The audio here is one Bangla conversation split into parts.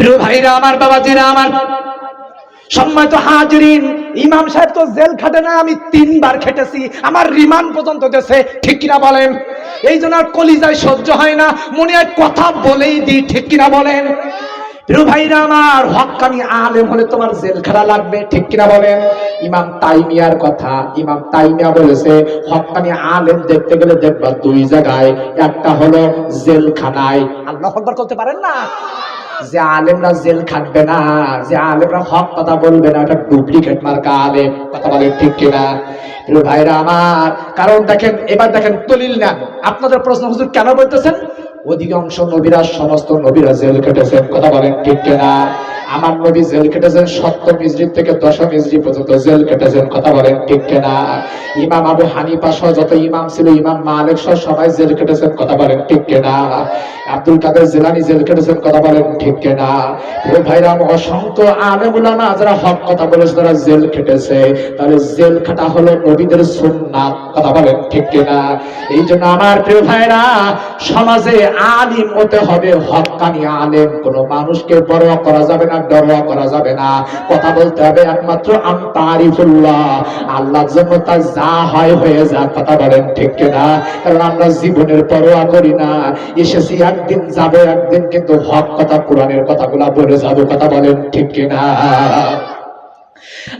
প্রিয় ভাইরা, আমার বাবাজিরা আমার সম্মানিত হাজরিন, ইমাম সাহেব তো জেল খাটে না, আমি তিনবার খেটেছি, আমার রিমান্ড পর্যন্ত দেশে ঠিক কিনা বলেন? এই জন্য আর কলিজায় সহ্য হয় না, মনে হয় কথা বলেই দিই, ঠিক কিনা বলেন? প্রিয় ভাইরা, আমার হক্কানি আলেম হলে তোমার লাগবে, ঠিক কিনা বলেন? ইমাম তাইমিয়ার কথা, ইমাম তাইমিয়া বলেছে হক্কানি আলেম দেখতে গেলে দেখবা দুই জায়গায়, একটা হলো জেলখানায় আল্লাহ করতে পারেন না? যে আলেমরা জেল খাটবে না, যে আলেমরা হক কথা বলবে না, এটা ডুপ্লিকেট মার্কা আলেম, কথা বলে ঠিক কিনা? ভাইরা আমার, কারণ দেখেন, এবার দেখেন দলিল নেন। আপনাদের প্রশ্ন হুজুর কেন বলতেছেন? অধিকাংশ নবীরা সমস্ত নবীরা জেল কেটেছেন কথা বলেন ঠিক কিনা? আমার নবী জেল কেটেছেন সপ্তম ইজরি থেকে দশম ইজরি পর্যন্ত জেল কেটেছেন কথা বলেন ঠিক কিনা? ইমাম আবু হানিফা সহ যত ইমাম ছিল, ইমাম মালিক সহ সবাই জেল কেটেছেন কথা বলেন ঠিক কিনা? আব্দুল কাদের জিলানি জেল কেটেছেন, কথা বলেন ঠিক কিনা? ও ভাইরা অসংখ্য আলেম উলামা যারা হক কথা বলেছে তারা জেল কেটেছে। তাহলে জেল খাটা হলো নবীদের সুন্নাত, কথা বলেন ঠিক কিনা? এই জন্য আমার প্রিয় ভাইরা, সমাজে আলিম হতে হবে হক্কানি আলেম। কোন মানুষকে পরোয়া করা যাবে না, ডরোয়া করা যাবে না। কথা বলতে হবে একমাত্র আন্তারিফুল্লাহ আল্লাহর জন্য তার যা হয় হয়ে যা কথা বলেন ঠিক কিনা? কারণ আমরা জীবনের পরোয়া করি না। এসেছি একদিন যাবে, একদিন কিন্তু হক কথা, কোরআনের কথাগুলা বলে যাব, কথা বলেন ঠিক কিনা?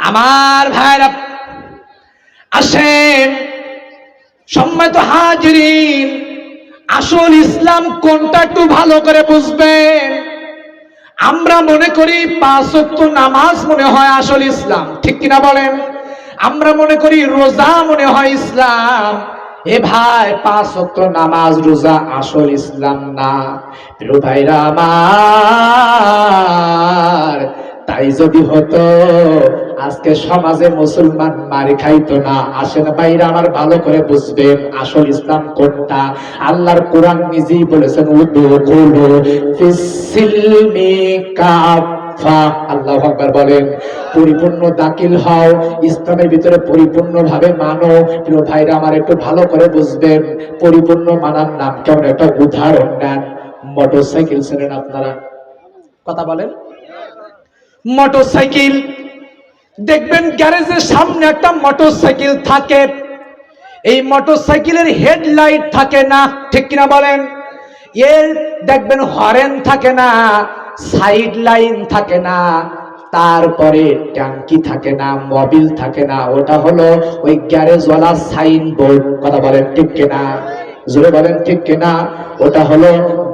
আমার ভাইরা, আসেন, সম্মানিত হাজরিন, আসল ইসলাম কোনটা একটু ভালো করে বুঝবেন? আমরা মনে করি পাঁচ নামাজ মনে হয় আসল ইসলাম, ঠিক কিনা বলেন? আমরা মনে করি রোজা মনে হয় ইসলাম এ ভাই, পাঁচ ওয়াক্ত নামাজ, রোজা, আসল ইসলাম না। প্রিয় ভাইরা আমার, তাই যদি হতো, আজকে সমাজে মুসলমান মারি খাইতো না। আসেন বাইরে আমার, ভালো করে বুঝবেন আসল ইসলাম কোনটা। আল্লাহর কোরআন নিজেই বলেছেন উদুকুলু আল্লাহ বলেন, পরিপূর্ণ দাখিল হও, ইসলামের ভিতরে পরিপূর্ণ ভাবে মানো। প্রিয় ভাইরা, আমার একটু ভালো করে বুঝবেন, পরিপূর্ণ মানার নাম কেমন? একটা উদাহরণ নেন। মোটরসাইকেল ছিলেন আপনারা? কথা বলেন। মোটরসাইকেল, দেখবেন গ্যারেজের সামনে একটা মোটরসাইকেল থাকে। এই মোটরসাইকেলের হেডলাইট থাকে না, ঠিক কিনা বলেন? এর দেখবেন হরেন থাকে না। সাইড লাইন থাকে না, তারপরে ট্যাঙ্কি থাকে না মোবিল থাকে না, ওটা হলো ওই গ্যারেজওয়ালা সাইন বোর্ড কথা বলেন ঠিক কিনা? জোরে বলেন ঠিক কিনা? ওটা হলো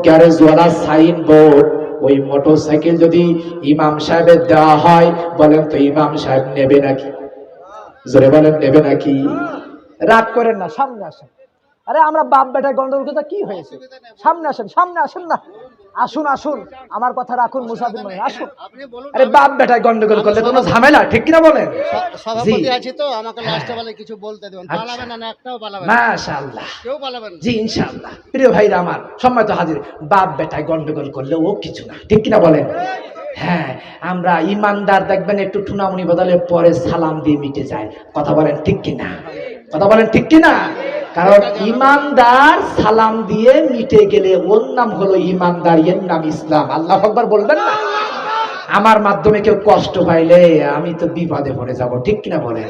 গ্যারেজওয়ালা সাইন বোর্ড ওই মোটরসাইকেল যদি ইমাম সাহেবের দেওয়া হয়, বলেন তো ইমাম সাহেব নেবে নাকি? জোরে বলেন, নেবে নাকি? রাগ করেন না, সামনে আসেন। আরে, আমরা বাপ বেটা গন্ডগোল কি হয়েছে? সামনে আসেন সামনে আসেন না। আসুন আসুন। আমার কথা রাখুন মুসাফির মানে আসুন। আরে বাপ বেটায় গন্ডগোল করলে কোনো ঝামেলা ঠিক কিনা বলেন? সভাপতি। আছি তো আমাকে লাস্টে বলে কিছু বলতে দেবেন। আচ্ছা। না একটাও না। মাশাআল্লাহ। কেউ না। জি ইনশাআল্লাহ। প্রিয় ভাইরা আমার সম্মানিত হাজির বাপ বেটায় গন্ডগোল করলে ও কিছু না ঠিক কিনা বলেন? হ্যাঁ আমরা ইমানদার দেখবেন একটু ঠুনামুনি বদলে পরে সালাম দিয়ে মিটে যায়। কথা বলেন ঠিক কিনা? কথা বলেন ঠিক কিনা? কারণ ইমানদার সালাম দিয়ে মিটে গেলে ওর নাম হলো ইমানদার, এর নাম ইসলাম। আল্লাহ একবার বলবেন না? আমার মাধ্যমে কেউ কষ্ট পাইলে আমি তো বিপদে পড়ে যাব, ঠিক কিনা বলেন?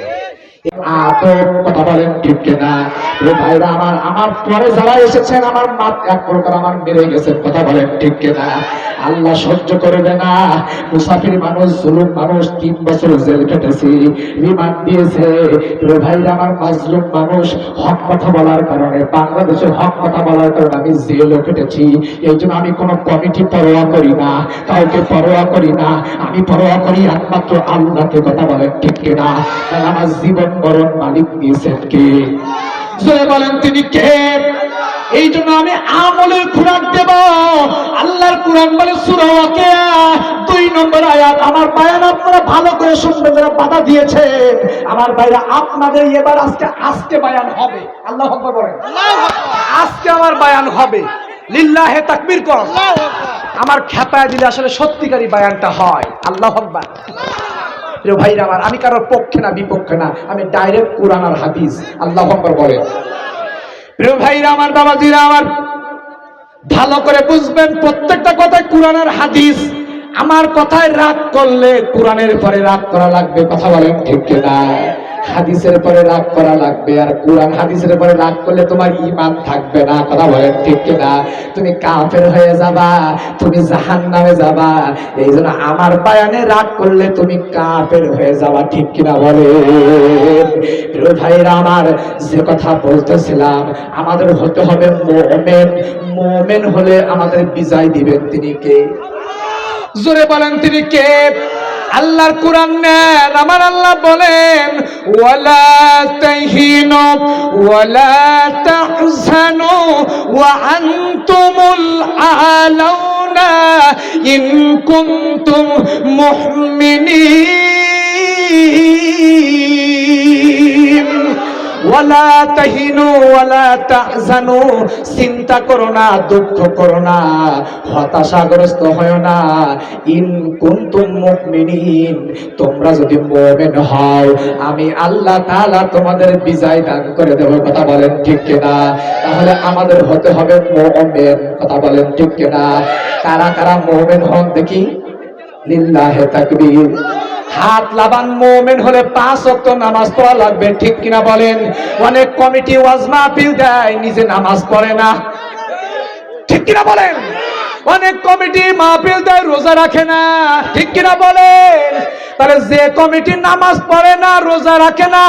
বাংলাদেশের হক কথা বলার কারণে আমি জেলও কেটেছি এই জন্য আমি কোনো কমিটি পরোয়া করি না, কাউকে পরোয়া করি না। আমি পরোয়া করি একমাত্র আল্লাহকে, কথা বলেন ঠিক কিনা আমার জীবন মরণ মালিক দিয়েছেন কে? জোরে বলেন তিনি কে? এই জন্য আমি আমলের খোরাক দেব। আল্লাহর কোরআন বলে সূরা ওয়াকিয়া। দুই নম্বর আয়াত আমার বায়ান আপনারা ভালো করে শুনবেন যারা বাধা দিয়েছে। আমার ভাইরা আপনাদের এবার আজকে আজকে বায়ান হবে। আল্লাহ আকবার বলেন। আজকে আমার বায়ান হবে। লিল্লাহে তাকবীর কর। আমার খেপায় দিলে আসলে সত্যিকারী বায়ানটা হয়। আল্লাহ আকবার। প্রিয় ভাইরা আমার, আমি কারোর পক্ষে না, বিপক্ষে না, আমি ডাইরেক্ট কোরআন আর হাদিস। আল্লাহ বলে প্রিয় ভাইরা আমার, বাবাজিরা আমার, ভালো করে বুঝবেন, প্রত্যেকটা কথায় কোরআন আর হাদিস। আমার কথায় রাগ করলে কোরআনের পরে রাগ করা লাগবে, কথা বলেন ঠিক না হাদিসের পরে রাগ করা লাগবে, আর কোরআন হাদিসের পরে রাগ করলে তোমার ইমান থাকবে না, কথা বলেন ঠিক না তুমি কাফের হয়ে যাবা, তুমি জাহান নামে যাবা এই জন্য আমার বায়ানে রাগ করলে তুমি কাফের হয়ে যাবা, ঠিক কিনা বলে ভাইরা আমার, যে কথা বলতেছিলাম, আমাদের হতে হবে মোমেন মোমেন হলে আমাদের বিজয় দিবেন তিনি কে? জোরে বলেন তিনি কে? আল্লাহর কোরআন নেন। আমার আল্লাহ বলেন, ওয়ালা তাহিনু, ওয়ালা তাহজানু, ওয়া আনতুমুল আলাউনা ইন কুনতুম মুমিনিন ওয়ালা তাহিনু ওয়ালা তাহজানু, চিন্তা করো না, দুঃখ করো না, হতাশাগ্রস্ত হয় না। ইন কুনতুম মুমিনিন, তোমরা যদি মুমিন হও, আমি আল্লাহ তাআলা তোমাদের বিজয় দান করে দেব, কথা বলেন ঠিক কিনা? তাহলে আমাদের হতে হবে মুমিন, কথা বলেন ঠিক কিনা? কারা কারা মুমিন হন দেখি? লিল্লাহে তাকবীর। হাত লাবান মোমেন হলে পাঁচ অক্ত নামাজ পড়া লাগবে, ঠিক কিনা বলেন? অনেক কমিটি ওয়াজমা মাহফিল দেয়, নিজে নামাজ পড়ে না। ঠিক কিনা বলেন? অনেক কমিটি মাহফিল দেয়, রোজা রাখে না। ঠিক কিনা বলেন? তাহলে যে কমিটি নামাজ পড়ে না, রোজা রাখে না,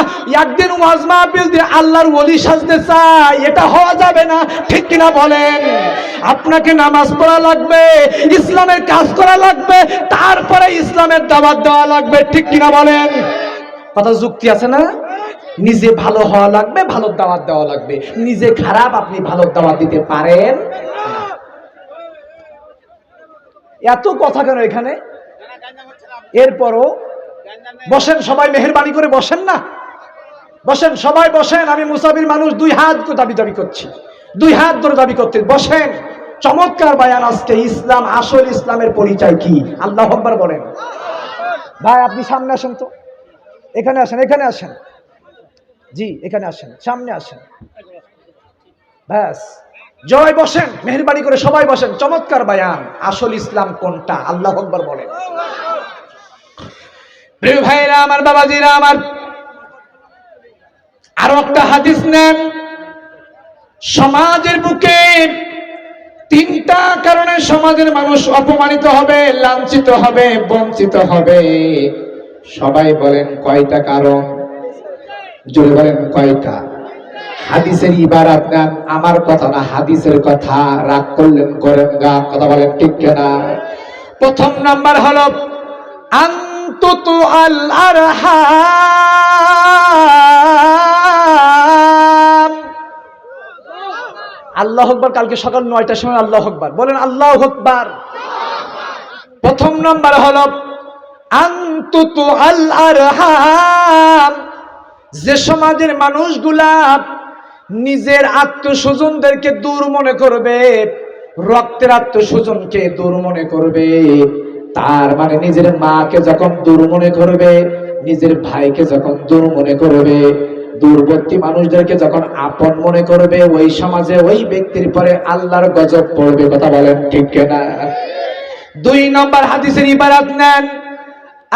একদিন ওয়াজ মাহফিল দিয়ে আল্লাহর ওলি সাজতে চায়, এটা হওয়া যাবে না। ঠিক কিনা বলেন? আপনাকে নামাজ পড়া লাগবে, ইসলামের কাজ করা লাগবে, তারপরে ইসলামের দাওয়াত দেওয়া লাগবে। ঠিক কিনা বলেন? কথা যুক্তি আছে না? নিজে ভালো হওয়া লাগবে, ভালো দাওয়াত দেওয়া লাগবে। নিজে খারাপ, আপনি ভালো দাওয়াত দিতে পারেন। এত কথা কেন এখানে? এরপরও বসেন, সবাই মেহরবানি করে বসেন না? বসেন, সবাই বসেন, আমি মুসাফির মানুষ দুই হাত দাবি দাবি করছি। দুই হাত ধরে দাবি করতে, বসেন। চমৎকার বায়ান আজকে, ইসলাম, আসল ইসলামের পরিচয় কি? আল্লাহ আকবার বলেন। ভাই, আপনি সামনে আসেন তো। এখানে আসেন এখানে আসেন। জি, এখানে আসেন, সামনে আসেন। ব্যাস। জয় বসেন, মেহরবানি করে সবাই বসেন। চমৎকার বায়ান। আসল ইসলাম কোনটা? আল্লাহ আকবার বলেন। প্রিয় ভাইরা, আমার বাবাজিরা, আমার আরও একটা হাদিস নেন। সমাজের বুকে তিনটা কারণে সমাজের মানুষ অপমানিত হবে, লাঞ্ছিত হবে, বঞ্চিত হবে। সবাই বলেন কয়টা কারণ? জোরে বলেন কয়টা? হাদিসের ইবারাত নেন আমার কথা না, হাদিসের কথা। রাগ করলেন, করেন গা, কথা বলেন ঠিক না প্রথম নাম্বার হলো, আন্তুতু আল আরহাম। আল্লাহ হকবার কালকে সকাল নয়টার সময় আল্লাহ হকবার বলেন আল্লাহ হকবার প্রথম নম্বর হলো, আন্তুতু আল আরহাম। যে সমাজের মানুষগুলা নিজের আত্মস্বজনদেরকে দূর মনে করবে, রক্তের আত্মস্বজনকে দূর মনে করবে। তার মানে নিজের মাকে যখন দূর মনে করবে, নিজের ভাইকে যখন দূর মনে করবে, দূরবর্তী মানুষদেরকে যখন আপন মনে করবে, ওই সমাজে ওই ব্যক্তির পরে আল্লাহর গজব পড়বে, কথা বলেন ঠিক না দুই নম্বর হাদিসের ইবারাত নেন,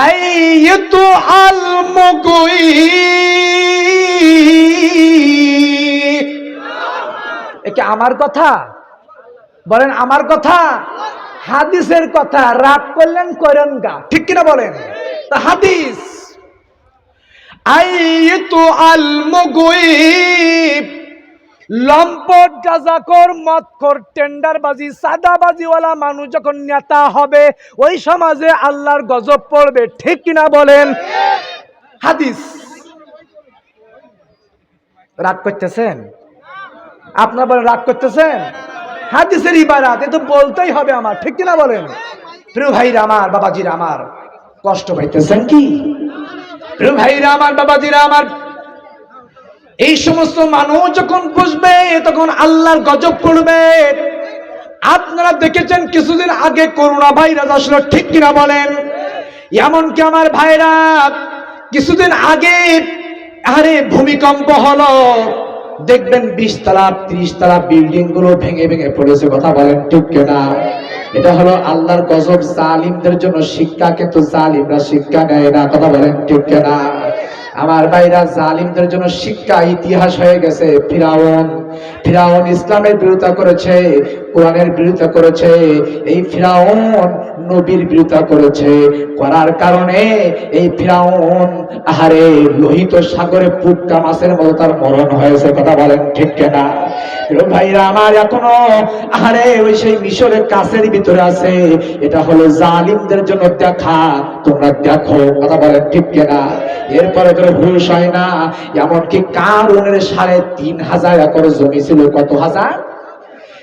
আইয়তু আল মুগুই একে আমার কথা? বলেন, আমার কথা? হাদিসের কথা, রাগ করলেন, করেন গা। ঠিক কিনা বলেন? তা হাদিস। লম্পট গাজাকর মদখোর, টেন্ডারবাজি, সাদাবাজিওয়ালা মানুষ যখন নেতা হবে, ওই সমাজে আল্লাহর গজব পড়বে। ঠিক কিনা বলেন? হাদিস। রাগ করতেছেন? আপনার বলে রাগ করতেছেন? হাদিসের ইবারাত, এ তো বলতেই হবে আমার, ঠিক কিনা বলেন? প্রিয় ভাইরা আমার, বাবাজিরা আমার, কষ্ট পাইতেছেন কি? প্রিয় ভাইরা আমার, বাবাজিরা আমার, এই সমস্ত মানুষ যখন বুঝবে, তখন আল্লাহর গজব পড়বে। আপনারা দেখেছেন কিছুদিন আগে করোনা ভাইরাস আসলো, ঠিক কিনা বলেন? এমনকি আমার ভাইরা, কিছুদিন আগে, আরে ভূমিকম্প হলো দেখবেন বিশ তালা, ত্রিশ তালা বিল্ডিংগুলো ভেঙে ভেঙে পড়েছে, কথা বলেন ঠিক না এটা হলো আল্লাহর গজব, জালিমদের জন্য শিক্ষা, কিন্তু জালিমরা শিক্ষা নেয় না, কথা বলেন ঠিক না আমার ভাইরা জালিমদের জন্য শিক্ষা, ইতিহাস হয়ে গেছে। ফিরাউন ফিরাউন ইসলামের বিরোধিতা করেছে, কোরআনের বিরোধিতা করেছে, এই ফিরাউন নবীর বিরোধিতা করেছে। করার কারণে এই ফিরাউন আহারে লোহিত সাগরে পুটকা মাছের মতো তার মরণ হয়েছে, কথা বলেন ঠিক কেনা? ভাইরা, আমার এখনও, আহারে, ওই সেই মিশরের কাছের ভিতরে আছে। এটা হলো জালিমদের জন্য দেখা। তোমরা দেখো, কথা বলেন ঠিক কেনা? এরপরে করে হুশ হয় না, এমনকি কারণের সাড়ে তিন হাজার একর জমি ছিল, কত হাজার?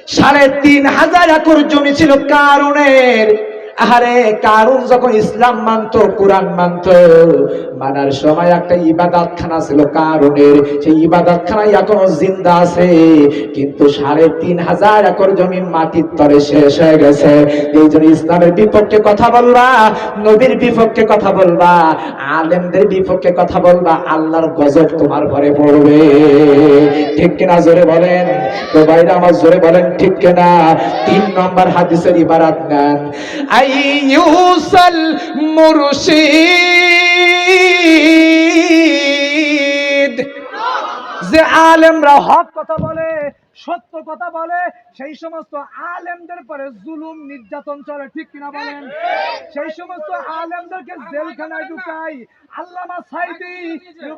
সাড়ে তিন হাজার একর জমি ছিল কারণের আহারে, কারুন যখন ইসলাম মানতো, কোরআন মানতো, মানার সময় একটা ইবাদত খানা ছিল কারণের সেই ইবাদত খানাই এখনও জিন্দা আছে, কিন্তু সাড়ে তিন হাজার একর জমি মাটির তরে শেষ হয়ে গেছে। এই জন্য ইসলামের বিপক্ষে কথা বলবা, নবীর বিপক্ষে কথা বলবা, আলেমদের বিপক্ষে কথা বলবা, আল্লাহর গজব তোমার ঘরে পড়বে। ঠিক কিনা জোরে বলেন? তো বাইরে আমার জোরে বলেন, ঠিক কিনা? তিন নম্বর হাদিসের ইবারাত নেন। আইয়ুসাল মুরশিদ। যে আলেমরা হক কথা বলে, সত্য কথা বলে, সেই সমস্ত আলেমদের পরে জুলুম, নির্যাতন চলে, ঠিক কিনা বলেন? সেই সমস্ত আলেমদেরকে জেলখানায় ঢুকাই আল্লামা সাইদি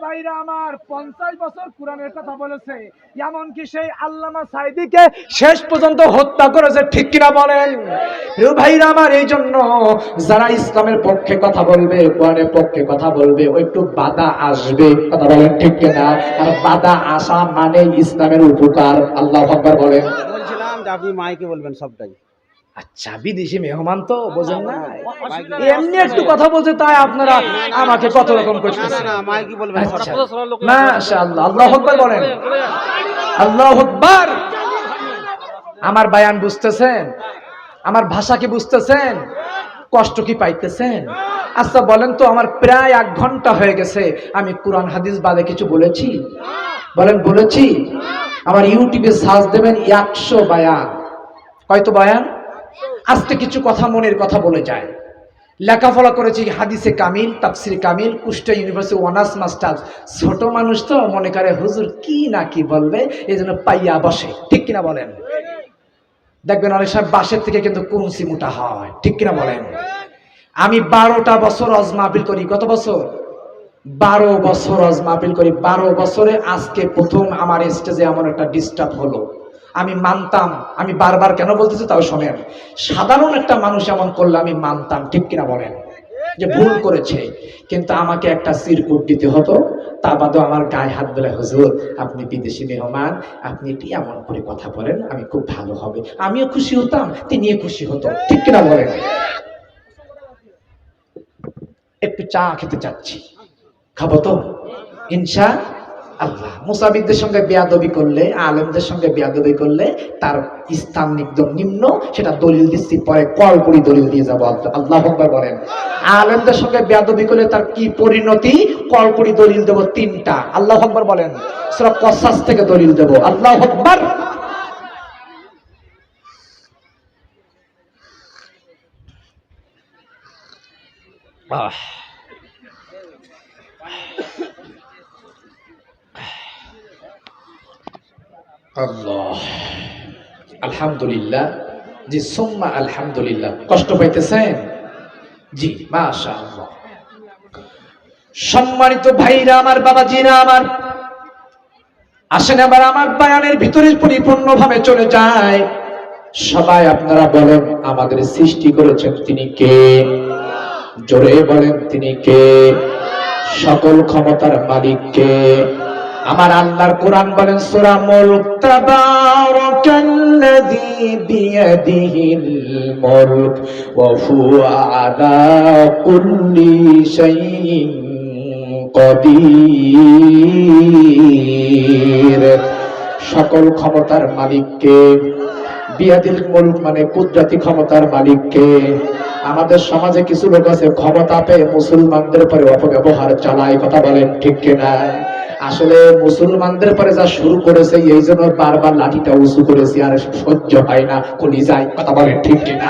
ভাইরা আমার পঞ্চাশ বছর কোরআনের কথা বলেছে। এমনকি সেই আল্লামা সাইদিকে শেষ পর্যন্ত হত্যা করেছে, ঠিক কিনা বলেন? প্রিয় আমার এই জন্য যারা ইসলামের পক্ষে কথা বলবে, কোরআনের পক্ষে কথা বলবে, ও একটু বাধা আসবে। কথা বলেন ঠিক কিনা? আর বাধা আসা মানে ইসলামের উপকার। আল্লাহ আকবার বলেন। বলছিলাম যে আপনি মাইকে বলবেন সবটাই। আচ্ছা বিদেশি মেহমান তো বোঝেন না এমনি একটু কথা বলছে তাই আপনারা আমাকে কত রকম করতেছেন। আচ্ছা। মাশাআল্লাহ আল্লাহ আকবার বলেন। আল্লাহ আকবার। আমার বায়ান বুঝতেছেন? আমার ভাষা কি বুঝতেছেন? কষ্ট কি পাইতেছেন? আচ্ছা বলেন তো আমার প্রায় এক ঘণ্টা হয়ে গেছে আমি কোরআন হাদিস বাদে কিছু বলেছি? বলেন বলেছি। আমার ইউটিউবে সার্চ দেবেন একশো বায়ান। কয়তো বায়ান? আজকে কিছু কথা মনের কথা বলে যায়। লেখাপড়া করেছি হাদিসে কামিল, তাফসির কামিল, কুষ্টিয়া ইউনিভার্সিটি অনার্স মাস্টার ছোট মানুষ তো মনে করে, হুজুর, কি না কি বলবে? এই জন্য পাইয়া বসে। ঠিক কিনা বলেন? দেখবেন অনেক সময় বাসের থেকে কিন্তু কুরুসি মোটা হয়। ঠিক কিনা বলেন? আমি বারোটা বছর অজ মাহফিল করি। কত বছর? বারো বছর অজ মাহফিল করি। বারো বছরে আজকে প্রথম আমার স্টেজে আমার একটা ডিস্টার্ব হলো। আমি মানতাম, আমি বারবার কেন বলতেছি তাও শোনেন। সাধারণ একটা মানুষ এমন করলে আমি মানতাম, ঠিক কিনা বলেন? যে ভুল করেছে। কিন্তু আমাকে একটা সিরকুট দিতে হতো, তা বাদেও আমার গায়ে হাত বেলা, হুজুর, আপনি বিদেশি মেহমান, আপনি এটি এমন করে কথা বলেন, আমি খুব ভালো হবে। আমিও খুশি হতাম, তিনিও খুশি হতো, ঠিক কিনা বলেন? একটু চা খেতে চাচ্ছি। খাব তো? ইনশা আল্লাহ মুসাবিদদের সঙ্গে বেয়াদবি করলে, আলেমদের সঙ্গে বেয়াদবি করলে, তার স্থান একদম নিম্ন, সেটা দলিল দিচ্ছি, পরে কলপুরি দলিল দিয়ে যাব আল্লাহ আল্লাহ বলেন। আলেমদের সঙ্গে বেয়াদবি করলে তার কি পরিণতি? কলপুরি দলিল দেবো তিনটা, আল্লাহ আকবার বলেন। সেটা কসাস থেকে দলিল দেবো, আল্লাহ আকবার। আহ। আলহামদুলিল্লাহ। জি, সোম্মা আলহামদুলিল্লাহ। কষ্ট পাইতেছেন? জি মাশা সম্মানিত ভাইরা, আমার বাবাজিরা, আমার আসেন আবার আমার বায়ানের ভিতরে পরিপূর্ণভাবে চলে যায়। সবাই আপনারা বলেন, আমাদের সৃষ্টি করেছেন তিনি কে? জোরে বলেন, তিনি কে? সকল ক্ষমতার মালিক কে? আমার আল্লাহর কোরআন বলেন, সূরা মুলক তাবারাকাল্লাযী বিয়াদিহিল মুলক ওয়া হুয়া আলা কুল্লি শাইইন কদির। সকল ক্ষমতার মালিককে, বিয়াদিল মুলক মানে কুদরতি ক্ষমতার মালিককে, আমাদের সমাজে কিছু লোক আছে, ক্ষমতা পেয়ে মুসলমানদের উপরে অপব্যবহার চালায়, কথা বলেন ঠিক কিনা? আসলে মুসলমানদের পরে যা শুরু করেছে, এই জন্য বারবার লাঠিটা উঁচু করেছি, আর সহ্য হয় না। কলি যায় কথা বলেন, ঠিক কিনা?